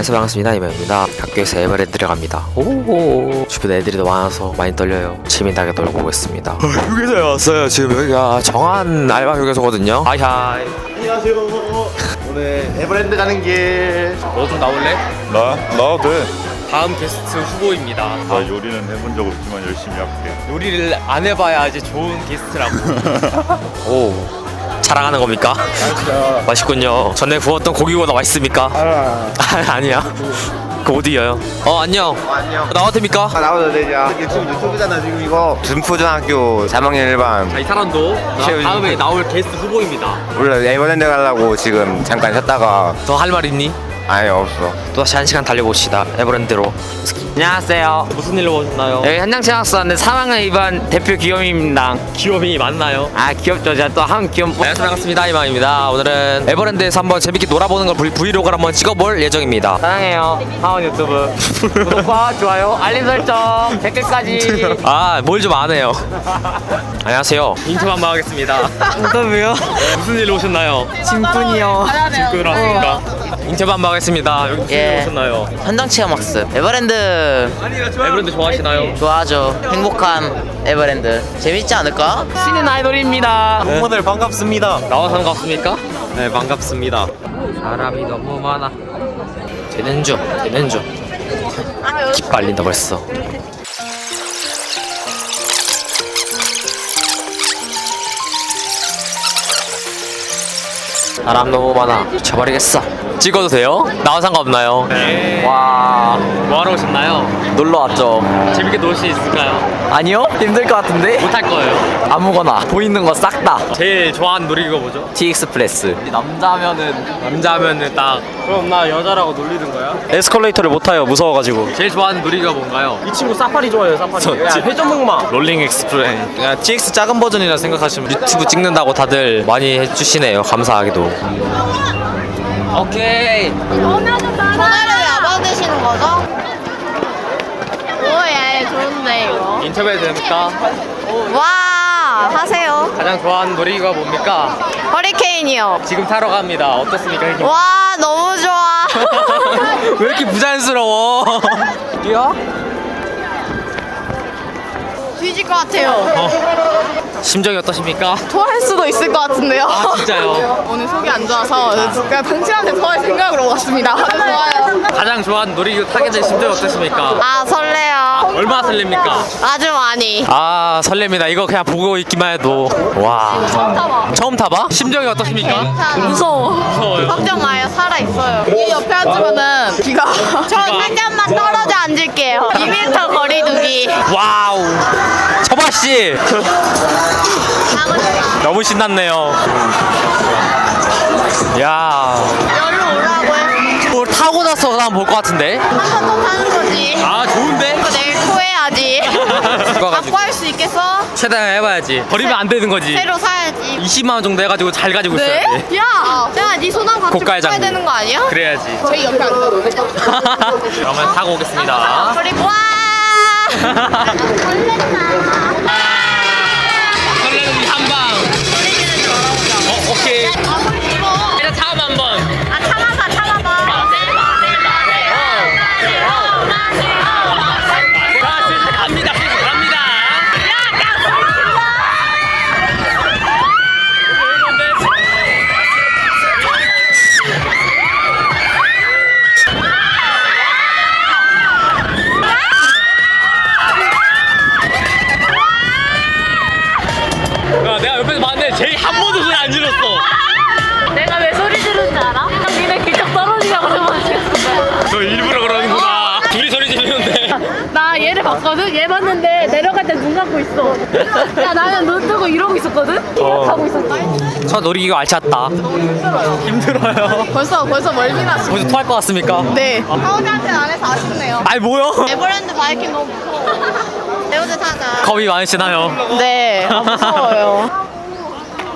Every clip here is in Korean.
안녕하세요 반갑습니다 이명입니다 학교에서 에버랜드를 갑니다 오 주변 애들이 너무 많아서 많이 떨려요 재미나게 놀고 오겠습니다 휴게소에 왔어요 지금 여기가 정한 알바 휴게소거든요 하이하이 안녕하세요. 오늘 에버랜드 가는 길. 너 좀 나올래? 나? 나도 돼. 다음 게스트 후보입니다 나 요리는 해본 적 없지만 열심히 할게. 요리를 안 해봐야 이제 좋은 게스트라고 오 자랑하는 겁니까? 맛있군요 전에 구웠던 고기보다 맛있습니까? 아니야 그 어디여요? 어 안녕 안녕. 나와도 됩니까? 아 나와도 되냐? 유튜브 유튜브잖아 지금 이거. 준포중학교 3학년 1반. 자, 이 사람도 최우진. 다음에 나올 게스트 후보입니다. 원래 에버랜드 가려고 지금 잠깐 쉬었다가 더 할 말 있니? 아예 없어. 또 다시 한 시간 달려봅시다. 에버랜드로. 안녕하세요. 무슨 일로 오셨나요? 여기 현장 체험 왔는데 3학년 2반 대표 기욤입니다. 귀염이 맞나요? 아 귀엽죠? 제가 또 한 귀염 안녕하세요. 반갑습니다. 이망입니다. 오늘은 에버랜드에서 한번 재밌게 놀아보는 걸 브이- 브이로그를 한번 찍어볼 예정입니다. 사랑해요. 하원 유튜브 구독과 좋아요, 알림 설정, 댓글까지. 아, 뭘좀안 해요. 안녕하세요. 인터뷰 한번 하겠습니다. 인터뷰요? 무슨 일로 오셨나요? 짐꾼이요. 그렇습니까? 인터뷰 한번 하겠습니다. 여기 예. 오셨나요? 현장 체험 학습. 에버랜드 에버랜드 좋아하시나요? 좋아하죠. 행복한 에버랜드. 재밌지 않을까? 신인 아이돌입니다. 오늘 반갑습니다. 나와서 반갑습니까? 네, 반갑습니다. 사람이 너무 많아. 되는 중, 되는 중. 기빨린다 벌써. 사람 너무 많아. 미쳐버리겠어. 찍어도 돼요? 나와 상관없나요? 네. 와, 뭐하러 오셨나요? 놀러 왔죠. 재밌게 놀 수 있을까요? 아니요? 힘들 것 같은데? 못할 거예요. 아무거나 보이는 거 싹 다. 제일 좋아하는 놀이기가 뭐죠? TX프레스. 남자면은 남자면은 딱 그럼 나 여자라고 놀리는 거야? 에스컬레이터를 못 타요. 무서워가지고. 제일 좋아하는 놀이기가 뭔가요? 이 친구 사파리 좋아해요 사파리 야 회전목마 롤링 익스프레인. 그냥 TX 작은 버전이라 생각하시면 유튜브 찍는다고 다들 많이 해주시네요. 감사하게도. 오케이. 전화를 왜안 받으시는 거죠? 오예 좋은데 이거 인터뷰해도 됩니까? 와 하세요 가장 좋아하는 놀이기가 뭡니까? 허리케인이요 지금 타러 갑니다. 어떻습니까? 형님? 와 너무 좋아 왜 이렇게 부자연스러워? 뛰어? 뒤질 것 같아요 심정이 어떠십니까? 토할 수도 있을 것 같은데요 아 진짜요? 오늘 속이 안 좋아서 그냥 당신한테 토할 생각으로 왔습니다 좋아요 가장 좋아하는 놀이기구 타게 된 심정이 어떠십니까? 아 설레요 얼마나 설렙니까? 아주 많이 아 설렙니다. 이거 그냥 보고 있기만 해도 와 처음 타봐 처음 타봐? 심정이 어떠십니까? 무서워 무서워요. 걱정 마요 살아 있어요 얘 옆에 앉으면은 기가 저 살짝만 떨어져 앉을게요 2m 거리 두기 와우 처바 씨 너무 신났네요. 야 여기로 오라고 해. 뭘 타고 나서 한번 볼것 같은데? 한 번 더 타는 거지. 아 좋은데? 토해야지. 갖고 할 수 있겠어? 최대한 해봐야지. 버리면 안 되는 거지. 새로 사야지. 20만 원 정도 해가지고 잘 가지고 네? 있어야 돼. 야, 야, 네 손하고 같이 고가의 장비. 되는 거 아니야? 그래야지. 저희 옆에 앉아. 그러면 타고 오겠습니다. 그리고 와. 이러고 있었거든? 하고 있었어. 첫 놀이기구 알찼다. 힘들어요. 벌써, 벌써 멀미나시. 벌써 토할 것 같습니까? 네. 하원이한테는 안 해서 아쉽네요. 아이 뭐요? 에버랜드 바이킹 너무 무서워. 배우들 타자. 겁이 많으시나요? 네, 아, 무서워요.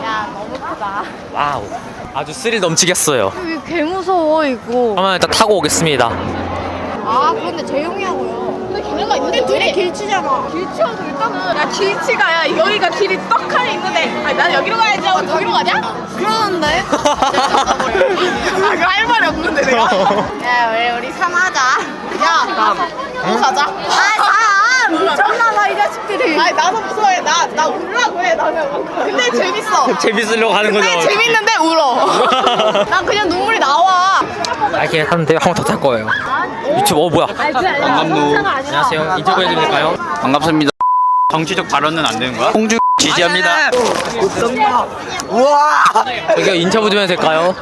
야, 너무 크다. 와우. 아주 스릴 넘치겠어요. 이거 개 무서워, 이거. 그러면 일단 타고 오겠습니다. 아, 그런데 재용이 하고요. 길가 있는데 둘이 길치잖아. 길치여도 일단은 야 길치가 야 여기가 길이 떡 하니 있는데 아니 난 여기로 가야지 하고 저기로 가냐? 그러는데. 할 말이 없는데 내가. 야 우리 우리 삼하자. 야 남. 뭐 가자. 아 남. 미쳤나봐 이 자식들이. 아니 나도 무서워해. 나나 울라고 해 나는. 근데 재밌어. 재밌으려고 하는 근데 재밌는데 울어. 난 그냥 눈물이 나와. 아, 이렇게 하는데 한번 더 탈 거예요. 유튜브 어 뭐야? 반갑노. 안녕하세요. 인터뷰 해도 될까요? 반갑습니다. 정치적 발언은 안 되는 거야? 홍주 지지합니다. 여기가 인터뷰 좀 해도 될까요?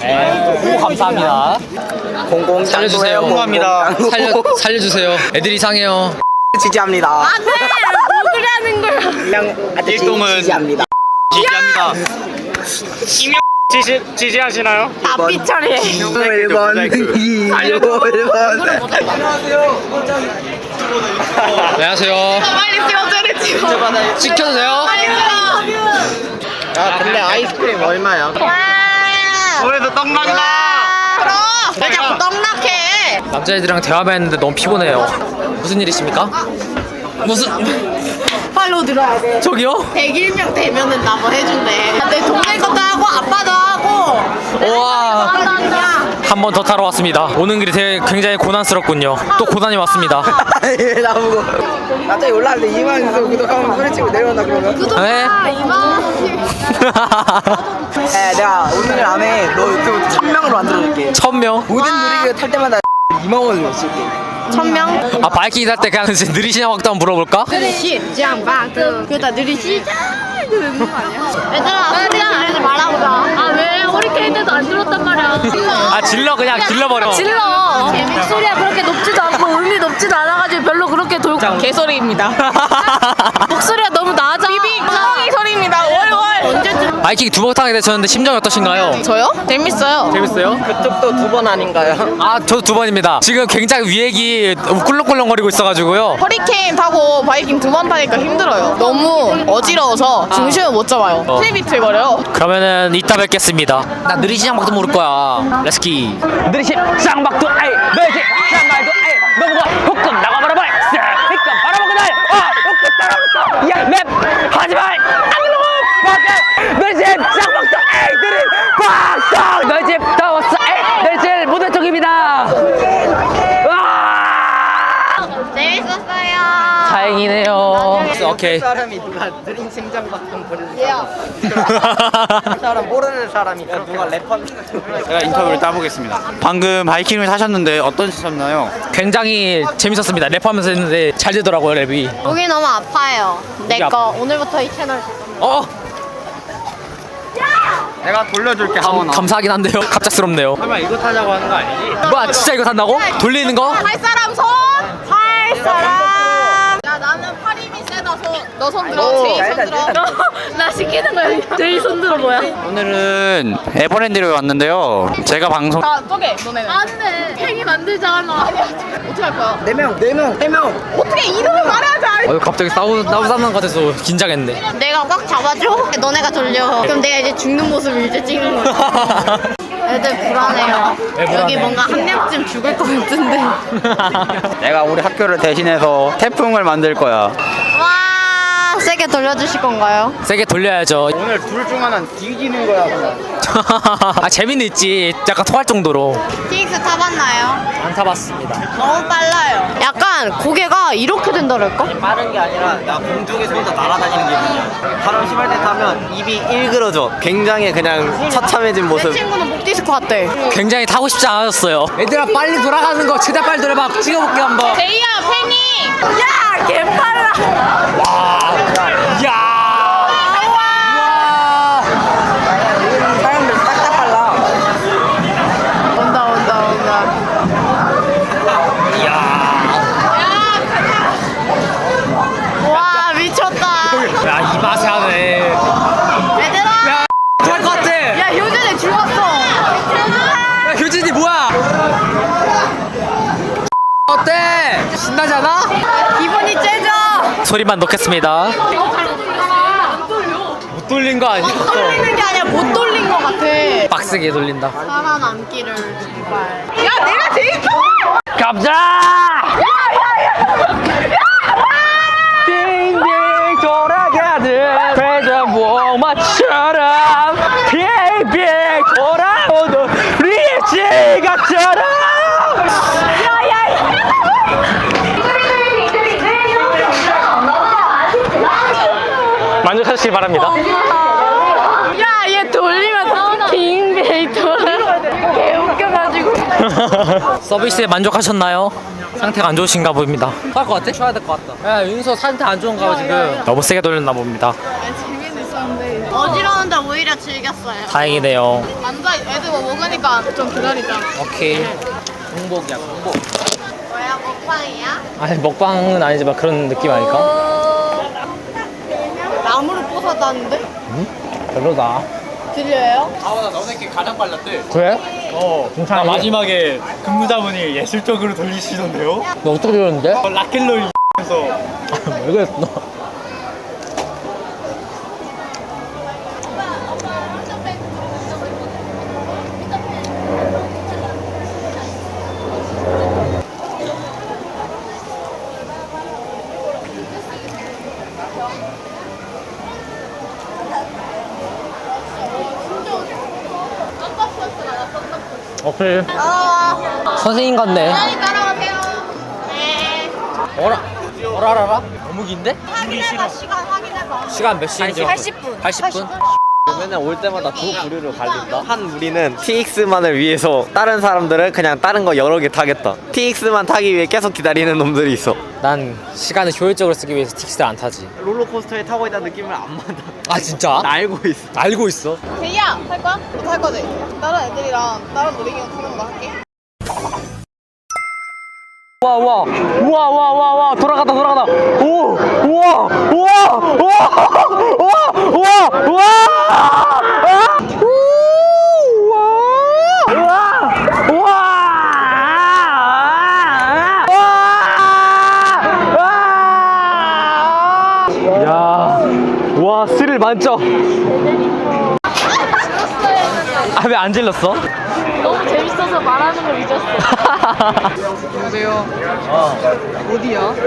네, 오, 감사합니다. 공공 살려주세요. 홍합니다. 살려 살려주세요. 애들이 이상해요. 안돼. 뭐 그러는 거야. 일동은 지지합니다. 지지 지지하시나요? 앞빛 처리해. 안녕하세요. 빨리 찍어줘야 찍어. 시켜도 돼요? 빨리 찍어. 야 근데 아이스크림 얼마야? 그래서 떡난다. 그럼 왜 자꾸 떡락해? 남자애들이랑 대화만 했는데 너무 피곤해요. 무슨 일이십니까? 무슨 팔로 들어야 돼. 저기요? 101명 되면은 나 뭐 해준대. 내 동생 것도 하고 아빠도 하고. 우와. 한다. 한번 더 타러 왔습니다. 오는 길이 되게 굉장히 고난스럽군요. 또 고난이 왔습니다. 나보고 갑자기 올라왔는데 2만 원 구독하면 소리치고 내려온다 그러면 네? 이만. 야 내가 오늘 안에 너 유튜브 1000명으로 만들어줄게 천 명? 모든 누리기를 탈 때마다 2만 원을 줄게 천명. 아 바이킹 탈 때 그냥 이제 느리시냐 확도 한번 물어볼까? 그다 느리 시장 되는 거 아니야? 얘들아 시장 알지 말아보자. 아 왜? 허리케인 때도 안 들었단 말이야. 아 질러 그냥 질러버려. 질러. 목소리가 그렇게 높지도 않고 음이 높지도 않아가지고 별로 그렇게 돌고. 개소리입니다. 목소리가 너무 낮아. 비비 성이 소 바이킹 두번 타게 되셨는데 심정이 어떠신가요? 저요? 재밌어요. 재밌어요? 그쪽도 두 번 아닌가요? 아 저도 두 번입니다. 지금 굉장히 위액이 꿀렁꿀렁거리고 있어가지고요. 허리케인 타고 바이킹 두 번 타니까 힘들어요. 너무 어지러워서 중심을 못 잡아요. 어. 틀비틀거려요. 그러면은 이따 뵙겠습니다. 나 느리시장 박도 모를 거야. 렛츠기. 느리시장 박도 아이 느리시장 박도 아이 너무가 후끈 나가버려 봐. 히끔 바라보고 날. 아 후끈 따라붙어. 야맵 하지 마. 안 느리시장 박도 아이 느리 박도 너희 집 더웠어. 아이 너희 집 무대 쪽입니다. 와 재밌었어요. 다행이네요. 오케이. 사람이 누가 느린 심장 박동 보내주세요 그 사람 모르는 사람이 누가 래퍼 제가 인터뷰를 따보겠습니다. 방금 바이킹을 타셨는데 어떠셨나요? 굉장히 재밌었습니다. 랩하면서 했는데 잘 되더라고요 랩이. 목이 너무 아파요. 내 목이 거 오늘부터 이 채널 어 내가 돌려줄게 감, 감사하긴 한데요. 갑작스럽네요. 설마 이거 타자고 하는 거 아니지? 뭐야 진짜 이거 산다고? 돌리는 거? 할 사람 손! 할 사람! 야 나는 팔 힘이 세다 손. 너 손 들어. 제이 손 들어. 나 시키는 거야. 제일 손들어 뭐야? 오늘은 에버랜드에 왔는데요. 제가 방송 다 쪼개 너네는. 안돼. 팽이 만들잖아. 어떻게 할 거야? 4명 4명 3명 어떻게 이름을 말해야지 알 어 갑자기 싸우 싸우 싸는 것 같아서 긴장했네. 내가 꽉 잡아줘? 너네가 돌려. 그럼 내가 이제 죽는 모습을 이제 찍는 거야. 애들 불안해요. 여기 뭔가 한 명쯤 죽을 것 같은데. 내가 우리 학교를 대신해서 태풍을 만들 거야. 와, 세게 돌려주실 건가요? 세게 돌려야죠. 오늘 둘 중 하나는 뒤지는 거야. 아 재미는 있지. 약간 토할 정도로. TX 타봤나요? 안 타봤습니다. 너무 빨라요. 약간 고개가 이렇게 된다랄까? 빠른 게 아니라 나 공중에서 혼자 날아다니는 기분이야 바람 심할 때 타면 입이 일그러져 굉장히 그냥 처참해진 내 모습 친구는 목 디스크 같대. 굉장히 타고 싶지 않았어요. 얘들아 빨리 돌아가는 거 최대 빨리 돌아봐. 찍어볼게 한번. 제이야, 팽이! 야, 개빨라! 야. 사람들 싹다 빨라 온다, 온다, 온다. 와, 미쳤다. 야이 맛에 하네. 얘들아! 토할 것 같아. 야, 효준이 죽었어. 야, 효진이 뭐야? 어때? 신나지 않아? 기분이 째져. 소리만 넣겠습니다. 못 돌린 거 아니야? 돌리는 게 아니라 못 돌린 것 같아. 빡세게 돌린다. 살아남기를 제발. 야 내가 제일 좋아. 갑자! 빙빙 돌아가는 회전목 마처럼 빙빙 돌아오는 우리의 지갑처럼 만족하시길 바랍니다. 야, 얘 돌리면 빙빙 돌아. 개 웃겨가지고. 서비스에 만족하셨나요? 상태가 안 좋으신가 보입니다. 할것 같아? 쉬어야 될 것 같다. 야, 윤서 상태 안 좋은가 봐, 지금. 너무 세게 돌렸나 봅니다. 있었는데 어지러운데 오히려 즐겼어요. 다행이네요. 앉아 애들 뭐 먹으니까 좀 기다리자. 오케이. 공복이야, 공복. 뭐야 먹방이야? 아니 먹방은 아니지만 그런 느낌 아닐까? 나무로 부서졌는데? 별로다. 들려요? 아나 너네께 가장 빨랐대. 그래? 어. 괜찮아. 마지막에 근무자분이 예술적으로 돌리시던데요? 너 어떻게 돌렸는데? 어, 락킬러 에서 왜 그랬어? 너? 오케이. 따라와. 선생님 같네. 빨리 따라오세요. 네. 어라? 어라라라? 어묵인데? 확인해봐 시간 확인해봐. 시간 몇 시인지? 80분. 80분? 맨날 올 때마다 두 부류로 갈린다. 한 무리는 TX만을 위해서 다른 사람들은 그냥 다른 거 여러 개 타겠다. TX만 타기 위해 계속 기다리는 놈들이 있어. 난 시간을 효율적으로 쓰기 위해서 틱스를 안 타지. 롤러코스터에 타고 있다는 느낌을 안 받아. 아 진짜? 나 알고 있어. 알고 있어. 제이야 탈 거야? 너탈 거지? 다른 애들이랑 다른 놀이기구 타는 거 할게. 와, 와, 우와, 와, 와, 와, 돌아가다, 돌아가다. 오, 우와, 우와, 우와, 우와, 우와, 우와. 아! 우, 우와, 우와, 우와. 와, 와. 야, 와, 스릴 만점. 아, 왜 안 질렀어? 너무 재밌어서 말하는 걸 잊었어.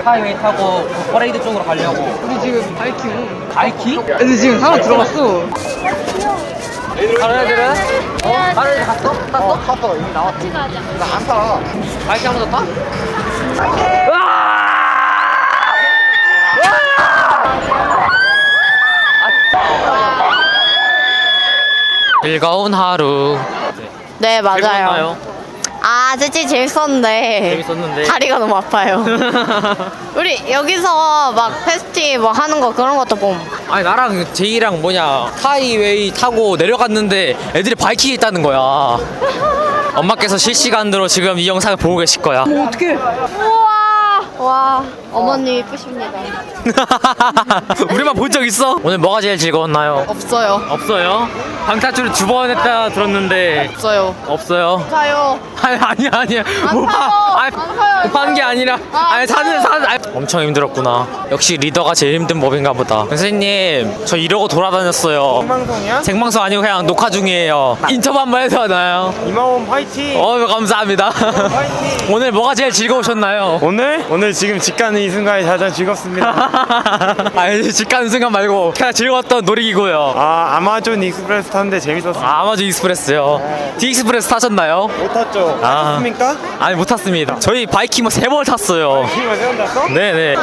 하이웨이 타고 퍼레이드 쪽으로 가려고. 우리 지금 바이킹 바이킹? 애들 지금 하나 들어갔어 다른 애들은? 어? 다른 애들 갔어? 탔어? 어, 탔어. 이미 나왔지. 나안 타. 바이킹 한번 더 타? 즐거운 하루. 네 맞아요. 즐거웠나요? 아 솔직히 재밌었는데 재밌었는데. 다리가 너무 아파요. 우리 여기서 막 페스티 뭐 하는 거 그런 것도 봄. 아니 나랑 제이랑 뭐냐 하이웨이 타고 내려갔는데 애들이 바이킹이 있다는 거야 엄마께서 실시간으로 지금 이 영상을 보고 계실 거야 우와 와 어머니 이쁘십니다. 우리만 본 적 있어? 오늘 뭐가 제일 즐거웠나요? 없어요. 없어요? 방탈출을 두 번 했다 들었는데 없어요. 없어요? 사요. 아니 아니야 아니야 못 타요. 봐. 아니 안 타요, 못하는 게 아니라 아, 아니 안 사는. 사는 아니, 엄청 힘들었구나 역시 리더가 제일 힘든 법인가 보다 선생님 저 이러고 돌아다녔어요 생방송이야? 생방송 아니고 그냥 녹화 중이에요 인터뷰 한번 해도 되나요? 이마원 파이팅! 어 감사합니다 오늘 뭐가 제일 즐거우셨나요? 오늘? 오늘 지금 집 가는 이 순간이 가장 즐겁습니다. 아니 집 가는 순간 말고 그냥 즐거웠던 놀이기구요 아 아마존 익스프레스 탔는데 재밌었어요. 아, 아마존 익스프레스요 디익스프레스 타셨나요? 못 탔죠? 아. 탔습니까? 아니 못 탔습니다 저희 바이킹 뭐세번 탔어요 세번 탔어? 네네.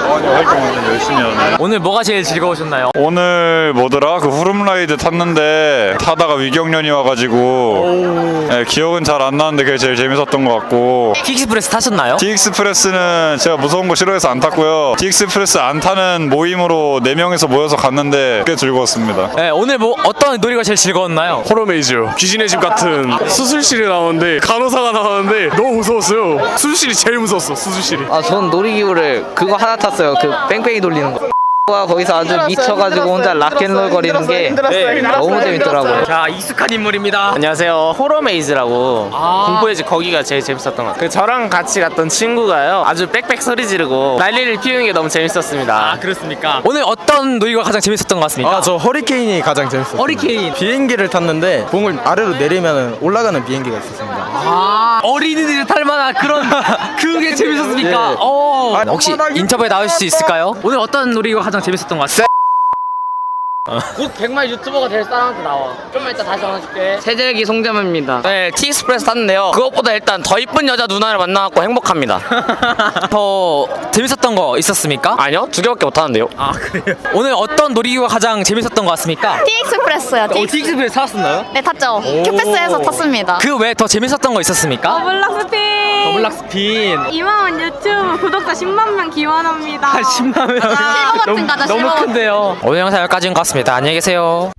오늘 뭐가 제일 즐거우셨나요? 오늘 뭐더라? 그 후룸라이드 탔는데 타다가 위경련이 와가지고 예, 기억은 잘 안 나는데 그게 제일 재밌었던 것 같고 디익스프레스 타셨나요? 디익스프레스는 제가 무 서운 거 싫어해서 안 탔고요. 디익스프레스 안 타는 모임으로 네 명이서 모여서 갔는데 꽤 즐거웠습니다. 네, 오늘 뭐 어떤 놀이가 제일 즐거웠나요? 호러메이즈 귀신의 집 같은 수술실에 나오는데 간호사가 나왔는데 너무 무서웠어요 수술실이 제일 무서웠어 수술실이 아, 전 놀이기구를 그거 하나 탔어요. 그 뺑뺑이 돌리는 거. 가 거기서 아주 미쳐가지고 혼자 락앤롤 거리는 게 너무 재밌더라고요. 자 익숙한 인물입니다. 안녕하세요. 호러 메이즈라고 공포의 집 거기가 제일 재밌었던 것 같아요. 그 저랑 같이 갔던 친구가요. 아주 빽빽 소리 지르고 난리를 피우는 게 너무 재밌었습니다. 아 그렇습니까? 오늘 어떤 놀이가 가장 재밌었던 것 같습니까? 아 저 허리케인이 가장 재밌었어요. 허리케인. 비행기를 탔는데 봉을 아래로 내리면 올라가는 비행기가 있었습니다. 아 어린이들이 탈 만한 그런 그게 재밌었습니까? 예. 어 혹시 인터뷰에 나올 수 있을까요? 오늘 어떤 놀이가 가장 재밌었던 것 같습니까? 곧 100만 유튜버가 될 사람한테 나와. 좀만 이따 다시 전화줄게. 세대기 송재문입니다. 네, 티익스프레스 탔는데요. 그것보다 일단 더 이쁜 여자 누나를 만나갖고 행복합니다. 더 재밌었던 거 있었습니까? 아니요, 두 개밖에 못 타는데요. 아 그래요? 오늘 어떤 놀이가 가장 재밌었던 것 같습니까? 티익스프레스요. 어, 틱스부에 타왔었나요? 네 탔죠. 큐패스에서 탔습니다. 그 외에 더 재밌었던 거 있었습니까? 블락스핀 더블락 스핀. 이만원 유튜브 구독자 10만 명 기원합니다. 10만 명. 실버 버튼 가자. 너무 버튼. 큰데요. 오늘 영상 여기까지인 것 같습니다. 안녕히 계세요.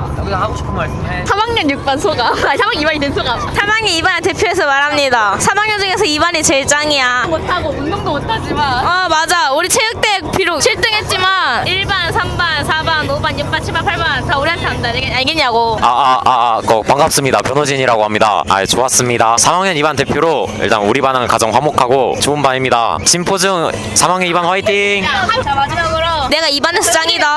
다 여기다 하고 싶은 말씀 해. 3학년 6반 소감. 아니 3학년 2반이 된 소감. 3학년 2반 대표해서 말합니다. 3학년 중에서 2반이 제일 짱이야. 못하고 운동도 못하지만 아 맞아. 우리 체육대회 비록 7등 했지만 1반, 3반, 4반, 5반, 6반, 7반, 8반 다 우리한테 한다. 알겠, 알겠냐고. 아, 아, 아, 아, 거 반갑습니다. 변호진이라고 합니다. 아, 좋았습니다. 3학년 2반 대표로 일단 우리 반은 가장 화목하고 좋은 반입니다. 진포중 3학년 2반 화이팅! 자 마지막으로 내가 2반에서 짱이다.